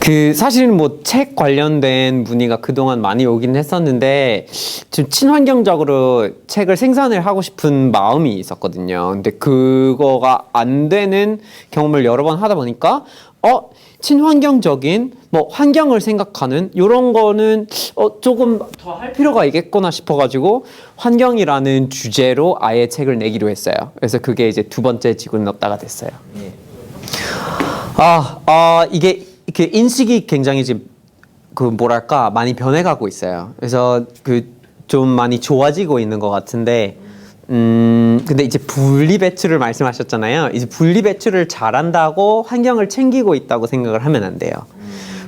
그 사실은 뭐 책 관련된 문의가 그동안 많이 오긴 했었는데 좀 친환경적으로 책을 생산을 하고 싶은 마음이 있었거든요. 근데 그거가 안 되는 경험을 여러 번 하다 보니까 어 친환경적인 뭐 환경을 생각하는 이런 거는 어 조금 더 할 필요가 있겠구나 싶어가지고 환경이라는 주제로 아예 책을 내기로 했어요. 그래서 그게 이제 두 번째 지구 넣다가 됐어요. 아, 아 이게 이렇게 인식이 굉장히 지금 그 뭐랄까 많이 변해가고 있어요. 그래서 그 좀 많이 좋아지고 있는 것 같은데, 음 근데 이제 분리 배출을 말씀하셨잖아요. 이제 분리 배출을 잘한다고 환경을 챙기고 있다고 생각을 하면 안 돼요.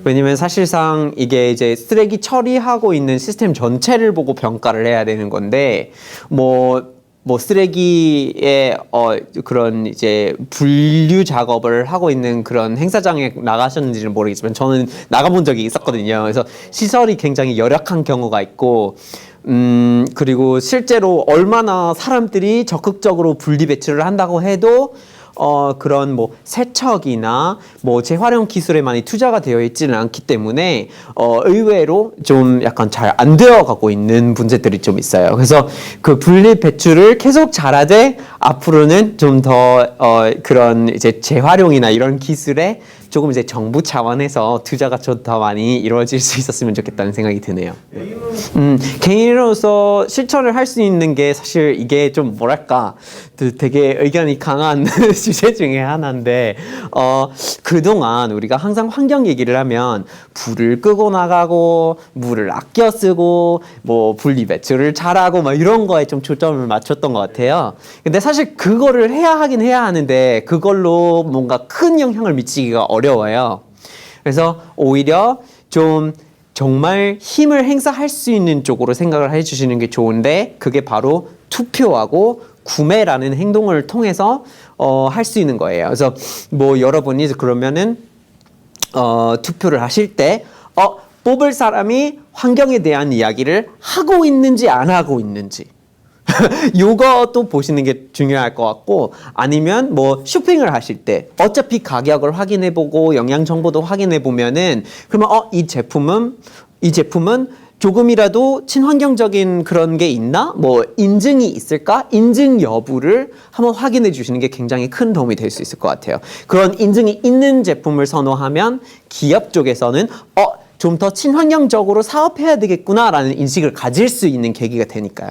왜냐면 사실상 이게 이제 쓰레기 처리하고 있는 시스템 전체를 보고 평가를 해야 되는 건데 뭐 뭐 쓰레기의 어 그런 이제 분류 작업을 하고 있는 그런 행사장에 나가셨는지는 모르겠지만 저는 나가본 적이 있었거든요. 그래서 시설이 굉장히 열악한 경우가 있고 음 그리고 실제로 얼마나 사람들이 적극적으로 분리 배출을 한다고 해도 어 그런 뭐 세척이나 뭐 재활용 기술에 많이 투자가 되어 있지는 않기 때문에 어 의외로 좀 약간 잘 안 되어 가고 있는 문제들이 좀 있어요. 그래서 그 분리 배출을 계속 잘하되 앞으로는 좀 더 어 그런 이제 재활용이나 이런 기술에 조금 이제 정부 차원에서 투자가 좀 더 많이 이루어질 수 있었으면 좋겠다는 생각이 드네요. 음, 개인으로서 실천을 할 수 있는 게 사실 이게 좀 뭐랄까 그 되게 의견이 강한 주제 중에 하나인데 어 그동안 우리가 항상 환경 얘기를 하면 불을 끄고 나가고 물을 아껴 쓰고 뭐 분리 배출을 잘하고 막 이런 거에 좀 초점을 맞췄던 것 같아요. 근데 사실 그거를 해야 하긴 해야 하는데 그걸로 뭔가 큰 영향을 미치기가 어려워요. 그래서 오히려 좀 정말 힘을 행사할 수 있는 쪽으로 생각을 해 주시는 게 좋은데 그게 바로 투표하고 구매라는 행동을 통해서 어, 할 수 있는 거예요. 그래서 뭐 여러분이 그러면은 어, 투표를 하실 때 어, 뽑을 사람이 환경에 대한 이야기를 하고 있는지 안 하고 있는지 요것도 보시는 게 중요할 것 같고 아니면 뭐 쇼핑을 하실 때 어차피 가격을 확인해 보고 영양 정보도 확인해 보면은 그러면 어 이 제품은 이 제품은 조금이라도 친환경적인 그런 게 있나? 뭐 인증이 있을까? 인증 여부를 한번 확인해 주시는 게 굉장히 큰 도움이 될 수 있을 것 같아요. 그런 인증이 있는 제품을 선호하면 기업 쪽에서는 어, 좀 더 친환경적으로 사업해야 되겠구나라는 인식을 가질 수 있는 계기가 되니까요.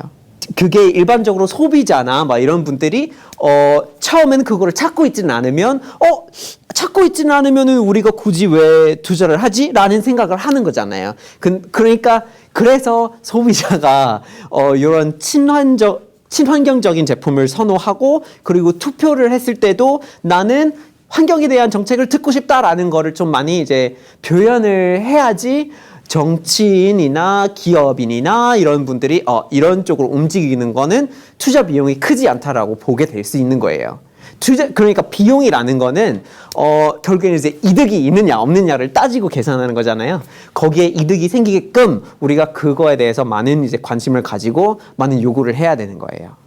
그게 일반적으로 소비자나 막 이런 분들이 어 처음에는 그거를 찾고 있지는 않으면 어 찾고 있지는 않으면은 우리가 굳이 왜 투자를 하지라는 생각을 하는 거잖아요. 그, 그러니까 그래서 소비자가 어 이런 친환적 친환경적인 제품을 선호하고 그리고 투표를 했을 때도 나는 환경에 대한 정책을 듣고 싶다라는 거를 좀 많이 이제 표현을 해야지 정치인이나 기업인이나 이런 분들이 어, 이런 쪽으로 움직이는 거는 투자 비용이 크지 않다라고 보게 될 수 있는 거예요. 투자 그러니까 비용이라는 거는 어 결국에는 이제 이득이 있느냐 없느냐를 따지고 계산하는 거잖아요. 거기에 이득이 생기게끔 우리가 그거에 대해서 많은 이제 관심을 가지고 많은 요구를 해야 되는 거예요.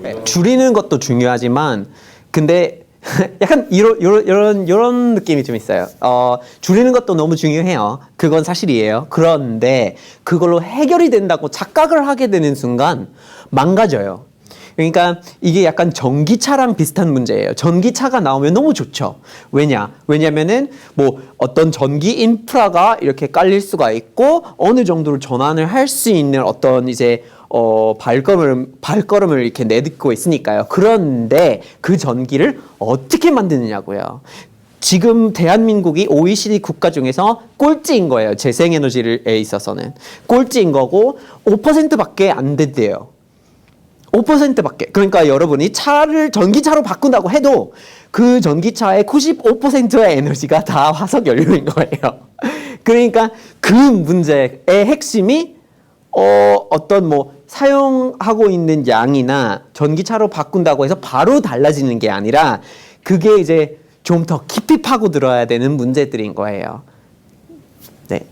네, 줄이는 것도 중요하지만 근데 약간 이런 이런 이런 이런 느낌이 좀 있어요. 어, 줄이는 것도 너무 중요해요. 그건 사실이에요. 그런데 그걸로 해결이 된다고 착각을 하게 되는 순간 망가져요. 그러니까 이게 약간 전기차랑 비슷한 문제예요. 전기차가 나오면 너무 좋죠. 왜냐? 왜냐면은 뭐 어떤 전기 인프라가 이렇게 깔릴 수가 있고 어느 정도로 전환을 할 수 있는 어떤 이제 어, 발걸음을, 발걸음을 이렇게 내딛고 있으니까요. 그런데 그 전기를 어떻게 만드느냐고요. 지금 대한민국이 OECD 국가 중에서 꼴찌인 거예요. 재생에너지에 있어서는. 꼴찌인 거고 5%밖에 안 된대요. 5%밖에. 그러니까 여러분이 차를 전기차로 바꾼다고 해도 그 전기차의 95%의 에너지가 다 화석 연료인 거예요. 그러니까 그 문제의 핵심이 어, 어떤 뭐 사용하고 있는 양이나 전기차로 바꾼다고 해서 바로 달라지는 게 아니라 그게 이제 좀 더 깊이 파고 들어야 되는 문제들인 거예요. 네.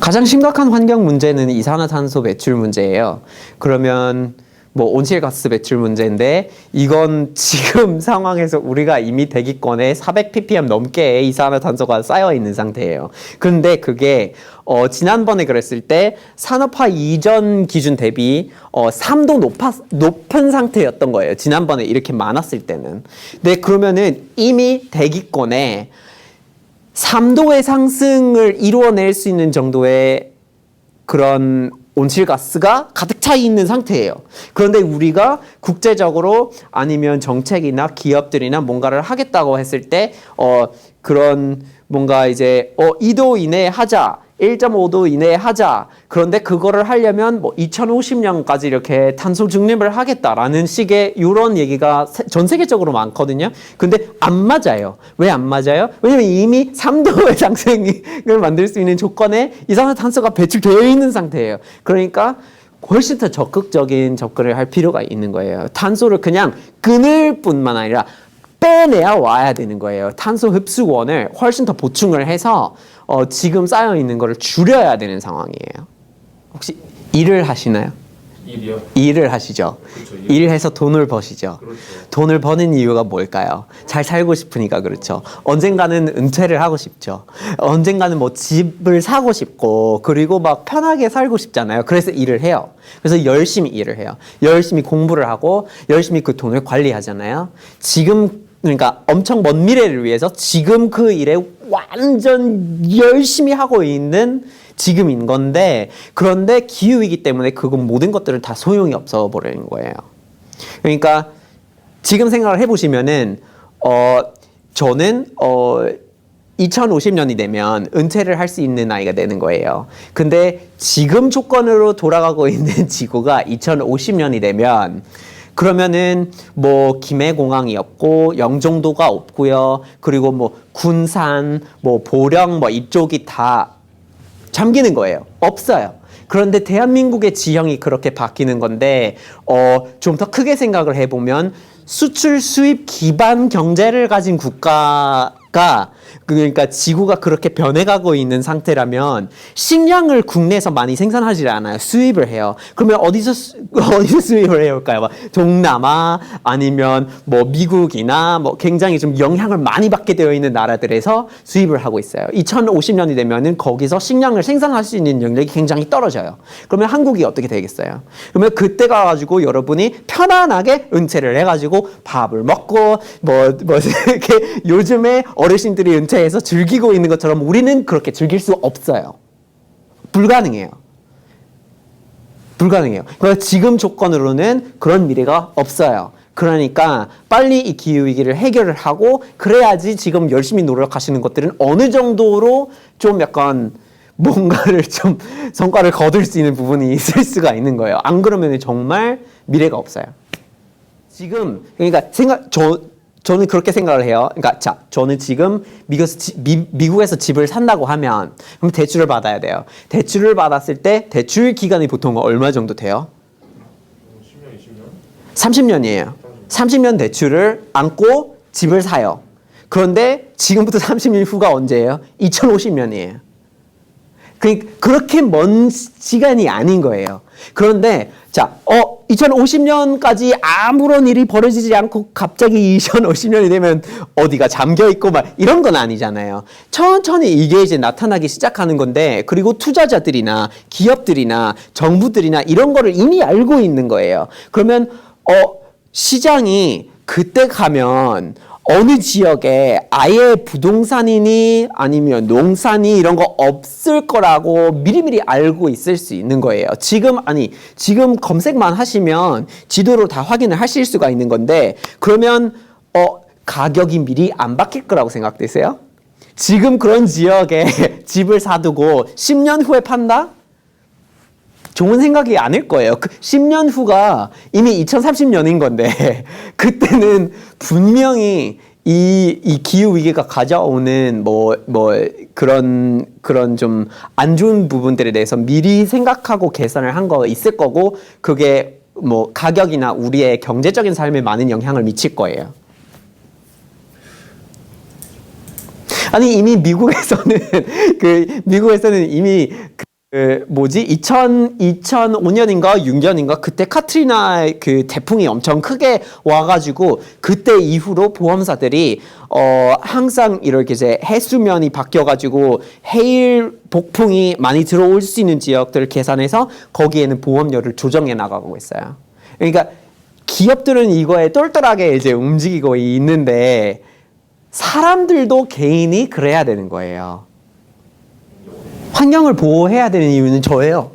가장 심각한 환경 문제는 이산화탄소 배출 문제예요. 그러면 뭐 온실가스 배출 문제인데 이건 지금 상황에서 우리가 이미 대기권에 400 ppm 넘게 이산화탄소가 쌓여 있는 상태예요. 그런데 그게 어 지난번에 그랬을 때 산업화 이전 기준 대비 어 3도 높아 높은 상태였던 거예요. 지난번에 이렇게 많았을 때는. 네 그러면은 이미 대기권에 3도의 상승을 이루어낼 수 있는 정도의 그런 온실가스가 가득 차 있는 상태예요. 그런데 우리가 국제적으로 아니면 정책이나 기업들이나 뭔가를 하겠다고 했을 때, 어, 그런 뭔가 이제, 어, 2도 이내에 하자. 1.5도 이내에 하자. 그런데 그거를 하려면 뭐 2050년까지 이렇게 탄소 중립을 하겠다라는 식의 이런 얘기가 세- 전 세계적으로 많거든요. 근데 안 맞아요. 왜 안 맞아요? 왜냐면 이미 3도의 상승을 만들 수 있는 조건에 이산화탄소가 배출되어 있는 상태예요. 그러니까 훨씬 더 적극적인 접근을 할 필요가 있는 거예요. 탄소를 그냥 끊을 뿐만 아니라 빼내야 와야 되는 거예요. 탄소 흡수원을 훨씬 더 보충을 해서 어, 지금 쌓여 있는 거를 줄여야 되는 상황이에요. 혹시 일을 하시나요? 일이요? 일을 하시죠. 그렇죠, 일. 일해서 돈을 버시죠. 그렇죠. 돈을 버는 이유가 뭘까요? 잘 살고 싶으니까 그렇죠. 언젠가는 은퇴를 하고 싶죠. 언젠가는 뭐 집을 사고 싶고 그리고 막 편하게 살고 싶잖아요. 그래서 일을 해요. 그래서 열심히 일을 해요. 열심히 공부를 하고 열심히 그 돈을 관리하잖아요. 지금 그러니까 엄청 먼 미래를 위해서 지금 그 일에 완전 열심히 하고 있는 지금인 건데 그런데 기후이기 때문에 그건 모든 것들은 다 소용이 없어 버리는 거예요. 그러니까 지금 생각을 해보시면은 어 저는 어 2050년이 되면 은퇴를 할 수 있는 나이가 되는 거예요. 근데 지금 조건으로 돌아가고 있는 지구가 2050년이 되면 그러면은 뭐 김해공항이 없고 영종도가 없고요. 그리고 뭐 군산, 뭐 보령 뭐 이쪽이 다 잠기는 거예요. 없어요. 그런데 대한민국의 지형이 그렇게 바뀌는 건데 어, 좀 더 크게 생각을 해보면 수출 수입 기반 경제를 가진 국가 가 그러니까 지구가 그렇게 변해가고 있는 상태라면 식량을 국내에서 많이 생산하지 않아요. 수입을 해요. 그러면 어디서 수, 어디서 수입을 해올까요? 막 동남아 아니면 뭐 미국이나 뭐 굉장히 좀 영향을 많이 받게 되어 있는 나라들에서 수입을 하고 있어요. 2050년이 되면은 거기서 식량을 생산할 수 있는 능력이 굉장히 떨어져요. 그러면 한국이 어떻게 되겠어요? 그러면 그때 가가지고 여러분이 편안하게 은퇴를 해가지고 밥을 먹고 뭐, 뭐 이렇게 요즘에 어르신들이 은퇴해서 즐기고 있는 것처럼 우리는 그렇게 즐길 수 없어요. 불가능해요. 불가능해요. 그래서 지금 조건으로는 그런 미래가 없어요. 그러니까 빨리 이 기후 위기를 해결을 하고 그래야지 지금 열심히 노력하시는 것들은 어느 정도로 좀 약간 뭔가를 좀 성과를 거둘 수 있는 부분이 있을 수가 있는 거예요. 안 그러면 정말 미래가 없어요. 지금 그러니까 생각 저 저는 그렇게 생각을 해요. 그러니까 자 저는 지금 미국에서, 지- 미, 미국에서 집을 산다고 하면 그럼 대출을 받아야 돼요. 대출을 받았을 때 대출 기간이 보통 얼마 정도 돼요? 10년, 20년? 30년이에요. 30년 대출을 안고 집을 사요. 그런데 지금부터 30년 후가 언제예요? 2050년이에요. 그 그렇게 먼 시간이 아닌 거예요. 그런데 자, 어 2050년까지 아무런 일이 벌어지지 않고 갑자기 2050년이 되면 어디가 잠겨 있고 막 이런 건 아니잖아요. 천천히 이게 이제 나타나기 시작하는 건데 그리고 투자자들이나 기업들이나 정부들이나 이런 거를 이미 알고 있는 거예요. 그러면 어 시장이 그때 가면 어느 지역에 아예 부동산이니 아니면 농산이 이런 거 없을 거라고 미리미리 알고 있을 수 있는 거예요. 지금 아니 지금 검색만 하시면 지도로 다 확인을 하실 수가 있는 건데 그러면 어 가격이 미리 안 바뀔 거라고 생각되세요? 지금 그런 지역에 집을 사두고 10년 후에 판다? 좋은 생각이 아닐 거예요. 그 10년 후가 이미 2030년인 건데 그때는 분명히 이, 이 기후 위기가 가져오는 뭐, 뭐 그런 그런 좀 안 좋은 부분들에 대해서 미리 생각하고 계산을 한 거 있을 거고 그게 뭐 가격이나 우리의 경제적인 삶에 많은 영향을 미칠 거예요. 아니 이미 미국에서는 그 미국에서는 이미 그 그 뭐지 2000 2005년인가 6년인가 그때 카트리나 그 태풍이 엄청 크게 와가지고 그때 이후로 보험사들이 어 항상 이렇게 이제 해수면이 바뀌어가지고 해일 폭풍이 많이 들어올 수 있는 지역들을 계산해서 거기에는 보험료를 조정해 나가고 있어요. 그러니까 기업들은 이거에 똘똘하게 이제 움직이고 있는데 사람들도 개인이 그래야 되는 거예요. 환경을 보호해야 되는 이유는 저예요.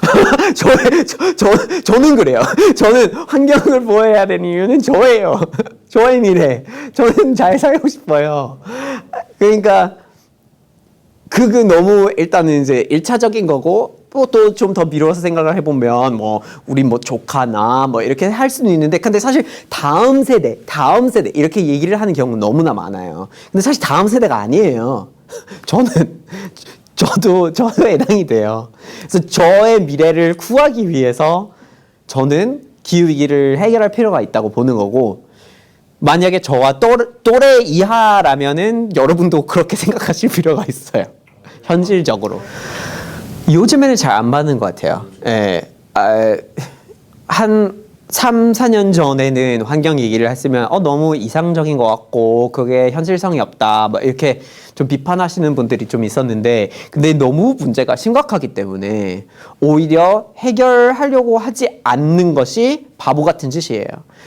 저, 저, 저, 저 는 그래요. 저는 환경을 보호해야 되는 이유는 저예요. 저의 미래. 저는 잘 살고 싶어요. 그러니까, 그거 너무 일단은 이제 일차적인 거고, 또 좀 더 미뤄서 생각을 해보면, 뭐, 우리 뭐 조카나 뭐 이렇게 할 수는 있는데, 근데 사실 다음 세대, 다음 세대, 이렇게 얘기를 하는 경우는 너무나 많아요. 근데 사실 다음 세대가 아니에요. 저는, 저도 저도 해당이 돼요. 그래서 저의 미래를 구하기 위해서 저는 기후 위기를 해결할 필요가 있다고 보는 거고 만약에 저와 또래, 이하라면은 여러분도 그렇게 생각하실 필요가 있어요. 현실적으로 요즘에는 잘 안 받는 것 같아요. 예, 아, 한 3, 4년 전에는 환경 얘기를 했으면 어 너무 이상적인 것 같고 그게 현실성이 없다 뭐 이렇게 좀 비판하시는 분들이 좀 있었는데 근데 너무 문제가 심각하기 때문에 오히려 해결하려고 하지 않는 것이 바보 같은 짓이에요.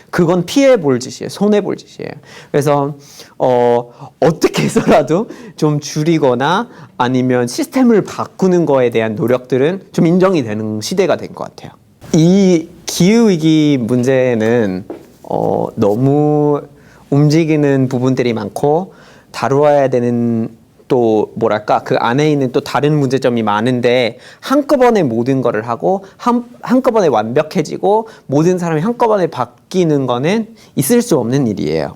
그건 피해 볼 짓이에요. 손해 볼 짓이에요. 그래서 어 어떻게 해서라도 좀 줄이거나 아니면 시스템을 바꾸는 거에 대한 노력들은 좀 인정이 되는 시대가 된 것 같아요. 이 기후 위기 문제는 어, 너무 움직이는 부분들이 많고 다루어야 되는 또 뭐랄까 그 안에 있는 또 다른 문제점이 많은데 한꺼번에 모든 거를 하고 한, 한꺼번에 완벽해지고 모든 사람이 한꺼번에 바뀌는 거는 있을 수 없는 일이에요.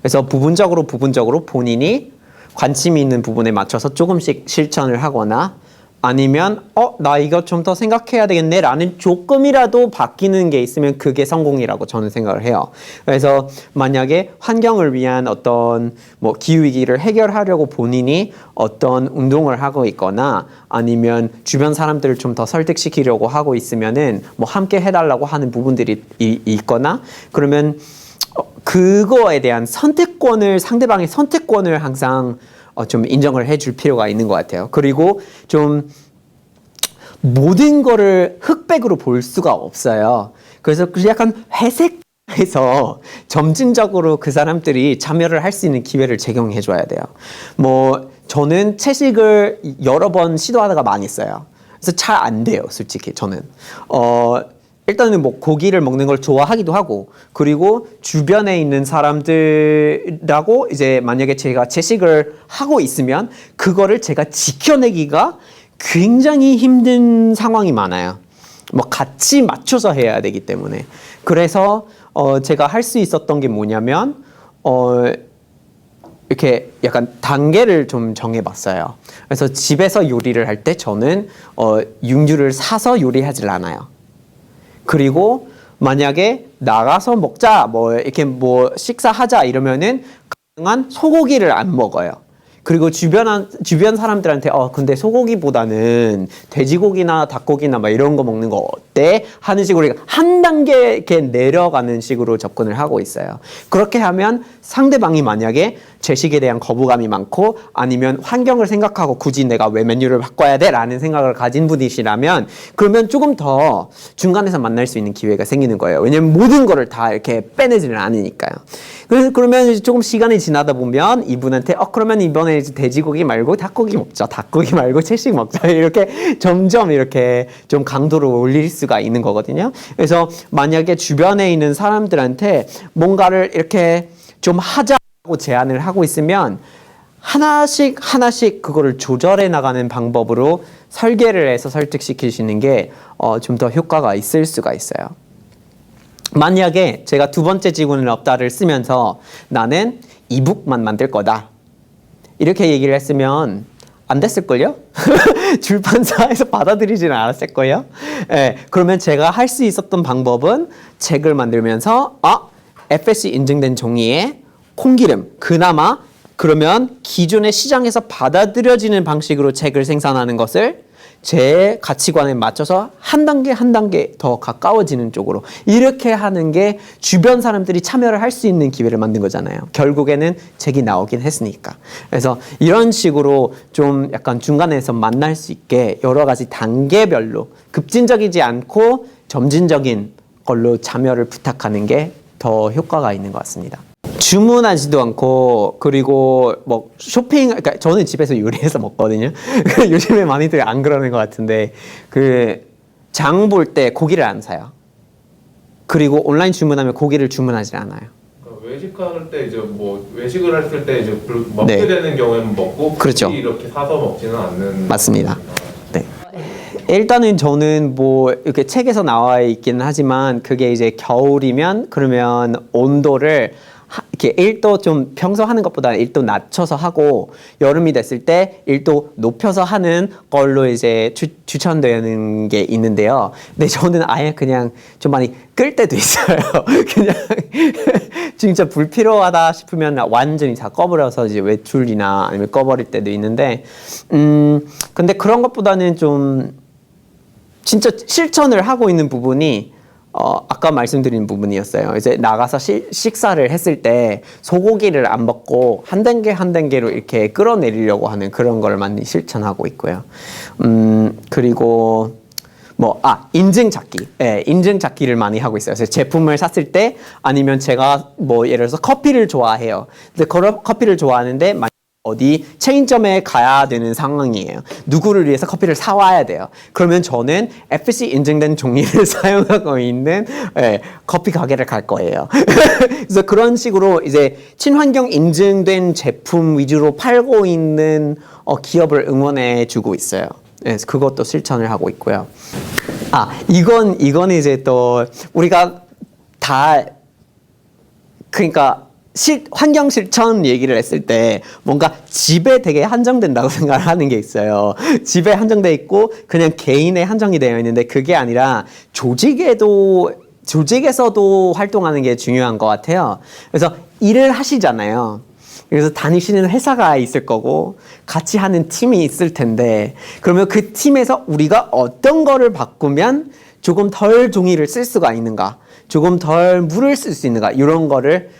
그래서 부분적으로 부분적으로 본인이 관심이 있는 부분에 맞춰서 조금씩 실천을 하거나 아니면 어 나 이거 좀 더 생각해야 되겠네라는 조금이라도 바뀌는 게 있으면 그게 성공이라고 저는 생각을 해요. 그래서 만약에 환경을 위한 어떤 뭐 기후 위기를 해결하려고 본인이 어떤 운동을 하고 있거나 아니면 주변 사람들을 좀 더 설득시키려고 하고 있으면은 뭐 함께 해달라고 하는 부분들이 이- 있거나 그러면 어, 그거에 대한 선택권을 상대방의 선택권을 항상 어, 좀 인정을 해줄 필요가 있는 것 같아요. 그리고 좀 모든 거를 흑백으로 볼 수가 없어요. 그래서 그 약간 회색 해서 점진적으로 그 사람들이 참여를 할 수 있는 기회를 제공해 줘야 돼요. 뭐 저는 채식을 여러 번 시도하다가 망했어요. 그래서 잘 안 돼요, 솔직히 저는. 어 일단은 뭐 고기를 먹는 걸 좋아하기도 하고 그리고 주변에 있는 사람들하고 이제 만약에 제가 채식을 하고 있으면 그거를 제가 지켜내기가 굉장히 힘든 상황이 많아요. 뭐 같이 맞춰서 해야 되기 때문에 그래서 어 제가 할 수 있었던 게 뭐냐면 어 이렇게 약간 단계를 좀 정해봤어요. 그래서 집에서 요리를 할 때 저는 어 육류를 사서 요리하질 않아요. 그리고 만약에 나가서 먹자 뭐 이렇게 뭐 식사하자 이러면은 가능한 소고기를 안 먹어요. 그리고 주변 주변 사람들한테 어 근데 소고기보다는 돼지고기나 닭고기나 막 이런 거 먹는 거어 때 하는 식으로 한 단계 이렇게 내려가는 식으로 접근을 하고 있어요. 그렇게 하면 상대방이 만약에 제식에 대한 거부감이 많고 아니면 환경을 생각하고 굳이 내가 왜 메뉴를 바꿔야 돼 라는 생각을 가진 분이시라면 그러면 조금 더 중간에서 만날 수 있는 기회가 생기는 거예요. 왜냐면 모든 거를 다 이렇게 빼내지는 않으니까요. 그래서 그러면 조금 시간이 지나다 보면 이분한테 어 그러면 이번에 돼지고기 말고 닭고기 먹자. 닭고기 말고 채식 먹자. 이렇게 점점 이렇게 좀 강도를 올릴 수가 있는 거거든요. 그래서 만약에 주변에 있는 사람들한테 뭔가를 이렇게 좀 하자고 제안을 하고 있으면 하나씩 하나씩 그거를 조절해 나가는 방법으로 설계를 해서 설득시키시는 게 어, 좀더 효과가 있을 수가 있어요. 만약에 제가 두 번째 지구는 없다를 쓰면서 나는 이북만 만들 거다. 이렇게 얘기를 했으면 안 됐을걸요? 출판사에서 받아들이지는 않았을걸요? 예, 그러면 제가 할 수 있었던 방법은 책을 만들면서, 아, FSC 인증된 종이에 콩기름, 그나마 그러면 기존의 시장에서 받아들여지는 방식으로 책을 생산하는 것을 제 가치관에 맞춰서 한 단계 한 단계 더 가까워지는 쪽으로 이렇게 하는 게 주변 사람들이 참여를 할 수 있는 기회를 만든 거잖아요. 결국에는 책이 나오긴 했으니까. 그래서 이런 식으로 좀 약간 중간에서 만날 수 있게 여러 가지 단계별로 급진적이지 않고 점진적인 걸로 참여를 부탁하는 게 더 효과가 있는 것 같습니다. 주문하지도 않고 그리고 뭐 쇼핑 그러니까 저는 집에서 요리해서 먹거든요. 요즘에 많이들 안 그러는 것 같은데 그 장 볼 때 고기를 안 사요. 그리고 온라인 주문하면 고기를 주문하지 않아요. 그러니까 외식할 때 이제 뭐 외식을 했을 때 이제 불- 먹게 네. 되는 경우에는 먹고 그렇죠. 이렇게 사서 먹지는 않는 맞습니다. 네. 일단은 저는 뭐 이렇게 책에서 나와 있기는 하지만 그게 이제 겨울이면 그러면 온도를 하- 이렇게 1도 좀 평소 하는 것보다 1도 낮춰서 하고 여름이 됐을 때 1도 높여서 하는 걸로 이제 추, 추천되는 게 있는데요. 근데 저는 아예 그냥 좀 많이 끌 때도 있어요. 그냥 진짜 불필요하다 싶으면 완전히 다 꺼버려서 이제 외출이나 아니면 꺼버릴 때도 있는데 음 근데 그런 것보다는 좀 진짜 실천을 하고 있는 부분이 어, 아까 말씀드린 부분이었어요. 이제 나가서 시- 식사를 했을 때 소고기를 안 먹고 한 단계 한 단계로 이렇게 끌어내리려고 하는 그런 걸 많이 실천하고 있고요. 음, 그리고 뭐, 아, 인증 찾기. 예, 인증 찾기를 많이 하고 있어요. 그래서 제품을 샀을 때 아니면 제가 뭐 예를 들어서 커피를 좋아해요. 근데 커피를 좋아하는데 만- 어디 체인점에 가야 되는 상황이에요. 누구를 위해서 커피를 사와야 돼요. 그러면 저는 FC 인증된 종이를 사용하고 있는 예, 커피 가게를 갈 거예요. 그래서 그런 식으로 이제 친환경 인증된 제품 위주로 팔고 있는 어, 기업을 응원해 주고 있어요. 예, 그것도 실천을 하고 있고요. 아, 이건 이건 이제 또 우리가 다 그러니까 실, 환경 실천 얘기를 했을 때 뭔가 집에 되게 한정된다고 생각을 하는 게 있어요. 집에 한정돼 있고 그냥 개인에 한정이 되어 있는데 그게 아니라 조직에도 조직에서도 활동하는 게 중요한 것 같아요. 그래서 일을 하시잖아요. 그래서 다니시는 회사가 있을 거고 같이 하는 팀이 있을 텐데 그러면 그 팀에서 우리가 어떤 거를 바꾸면 조금 덜 종이를 쓸 수가 있는가 조금 덜 물을 쓸 수 있는가 이런 거를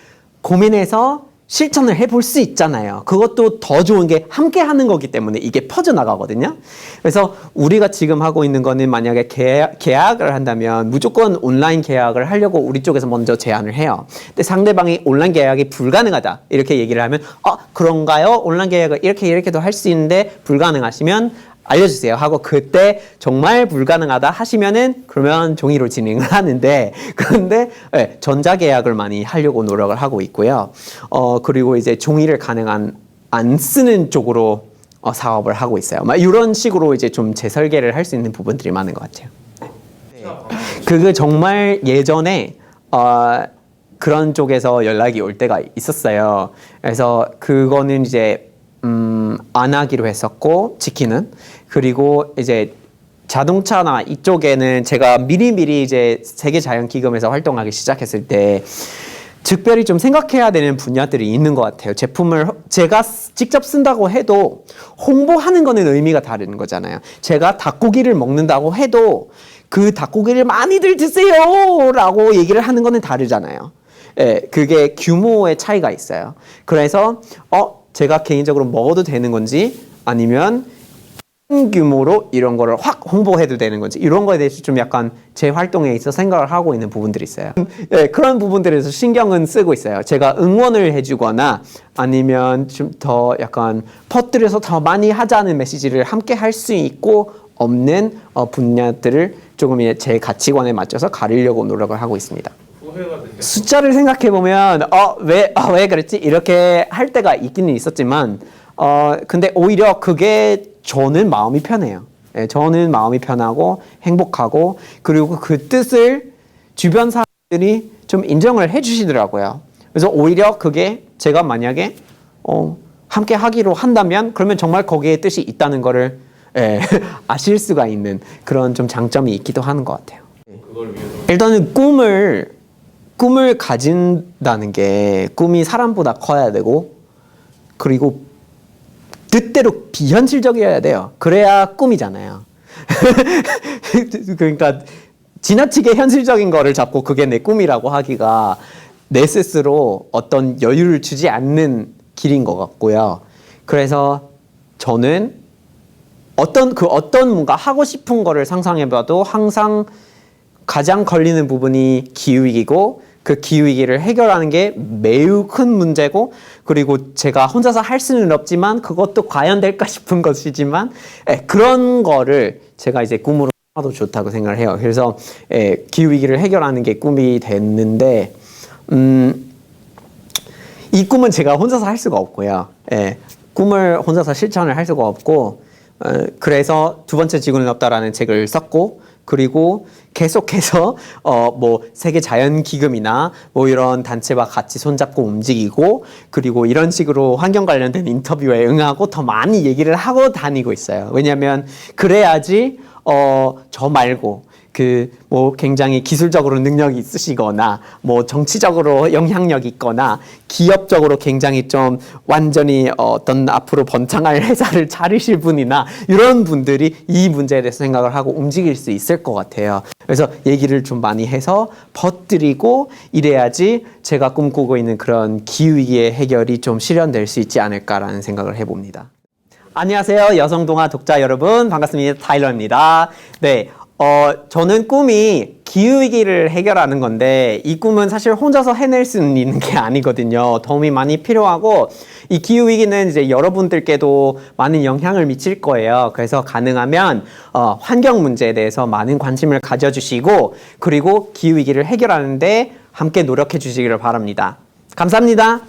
고민해서 실천을 해볼 수 있잖아요. 그것도 더 좋은 게 함께 하는 거기 때문에 이게 퍼져나가거든요. 그래서 우리가 지금 하고 있는 거는 만약에 계약, 계약 을 한다면 무조건 온라인 계약을 하려고 우리 쪽에서 먼저 제안을 해요. 근데 상대방이 온라인 계약이 불가능하다. 이렇게 얘기를 하면, 어, 그런가요? 온라인 계약을 이렇게 이렇게도 할 수 있는데 불가능하시면 알려주세요 하고 그때 정말 불가능하다 하시면은 그러면 종이로 진행을 하는데 그런데 예, 전자계약을 많이 하려고 노력을 하고 있고요. 어 그리고 이제 종이를 가능한 안 쓰는 쪽으로 어, 사업을 하고 있어요. 막 이런 식으로 이제 좀 재설계를 할 수 있는 부분들이 많은 것 같아요. 그거 정말 예전에 어, 그런 쪽에서 연락이 올 때가 있었어요. 그래서 그거는 이제 음, 안 하기로 했었고 지키는 그리고 이제 자동차나 이쪽에는 제가 미리미리 이제 세계 자연 기금에서 활동하기 시작했을 때 특별히 좀 생각해야 되는 분야들이 있는 것 같아요. 제품을 제가 쓰- 직접 쓴다고 해도 홍보하는 거는 의미가 다른 거잖아요. 제가 닭고기를 먹는다고 해도 그 닭고기를 많이들 드세요 라고 얘기를 하는 거는 다르잖아요. 예, 그게 규모의 차이가 있어요. 그래서 어 제가 개인적으로 먹어도 되는 건지 아니면 큰 규모로 이런 거를 확 홍보해도 되는 건지 이런 거에 대해서 좀 약간 제 활동에 있어 생각을 하고 있는 부분들이 있어요. 예, 그런 부분들에서 신경은 쓰고 있어요. 제가 응원을 해주거나 아니면 좀 더 약간 퍼뜨려서 더 많이 하자는 메시지를 함께 할 수 있고 없는 어, 분야들을 조금 제 가치관에 맞춰서 가리려고 노력을 하고 있습니다. 숫자를 생각해 보면 어왜왜 아, 왜 그랬지 이렇게 할 때가 있기는 있었지만 어 근데 오히려 그게 저는 마음이 편해요. 예, 저는 마음이 편하고 행복하고 그리고 그 뜻을 주변 사람들이 좀 인정을 해주시더라고요. 그래서 오히려 그게 제가 만약에 어 함께 하기로 한다면 그러면 정말 거기에 뜻이 있다는 거를 예, 아실 수가 있는 그런 좀 장점이 있기도 하는 것 같아요. 일단은 꿈을 꿈을 가진다는 게 꿈이 사람보다 커야 되고 그리고 뜻대로 비현실적이어야 돼요. 그래야 꿈이잖아요. 그러니까 지나치게 현실적인 거를 잡고 그게 내 꿈이라고 하기가 내 스스로 어떤 여유를 주지 않는 길인 것 같고요. 그래서 저는 어떤 그 어떤 뭔가 하고 싶은 거를 상상해봐도 항상 가장 걸리는 부분이 기후위기고 그 기후위기를 해결하는 게 매우 큰 문제고 그리고 제가 혼자서 할 수는 없지만 그것도 과연 될까 싶은 것이지만 예, 그런 거를 제가 이제 꿈으로 하도 좋다고 생각을 해요. 그래서 예, 기후위기를 해결하는 게 꿈이 됐는데 음, 이 꿈은 제가 혼자서 할 수가 없고요. 예, 꿈을 혼자서 실천을 할 수가 없고 어, 그래서 두 번째 지구는 없다라는 책을 썼고 그리고 계속해서 어 뭐 세계 자연 기금이나 뭐 이런 단체와 같이 손잡고 움직이고 그리고 이런 식으로 환경 관련된 인터뷰에 응하고 더 많이 얘기를 하고 다니고 있어요. 왜냐하면 그래야지 어 저 말고 그 뭐 굉장히 기술적으로 능력이 있으시거나 뭐 정치적으로 영향력 있거나 기업적으로 굉장히 좀 완전히 어떤 앞으로 번창할 회사를 차리실 분이나 이런 분들이 이 문제에 대해서 생각을 하고 움직일 수 있을 것 같아요. 그래서 얘기를 좀 많이 해서 퍼뜨리고 이래야지 제가 꿈꾸고 있는 그런 기후위기의 해결이 좀 실현될 수 있지 않을까라는 생각을 해봅니다. 안녕하세요. 여성동화 독자 여러분. 반갑습니다. 타일러입니다. 네. 어, 저는 꿈이 기후위기를 해결하는 건데, 이 꿈은 사실 혼자서 해낼 수 있는 게 아니거든요. 도움이 많이 필요하고, 이 기후위기는 이제 여러분들께도 많은 영향을 미칠 거예요. 그래서 가능하면, 어, 환경 문제에 대해서 많은 관심을 가져주시고, 그리고 기후위기를 해결하는데 함께 노력해 주시기를 바랍니다. 감사합니다.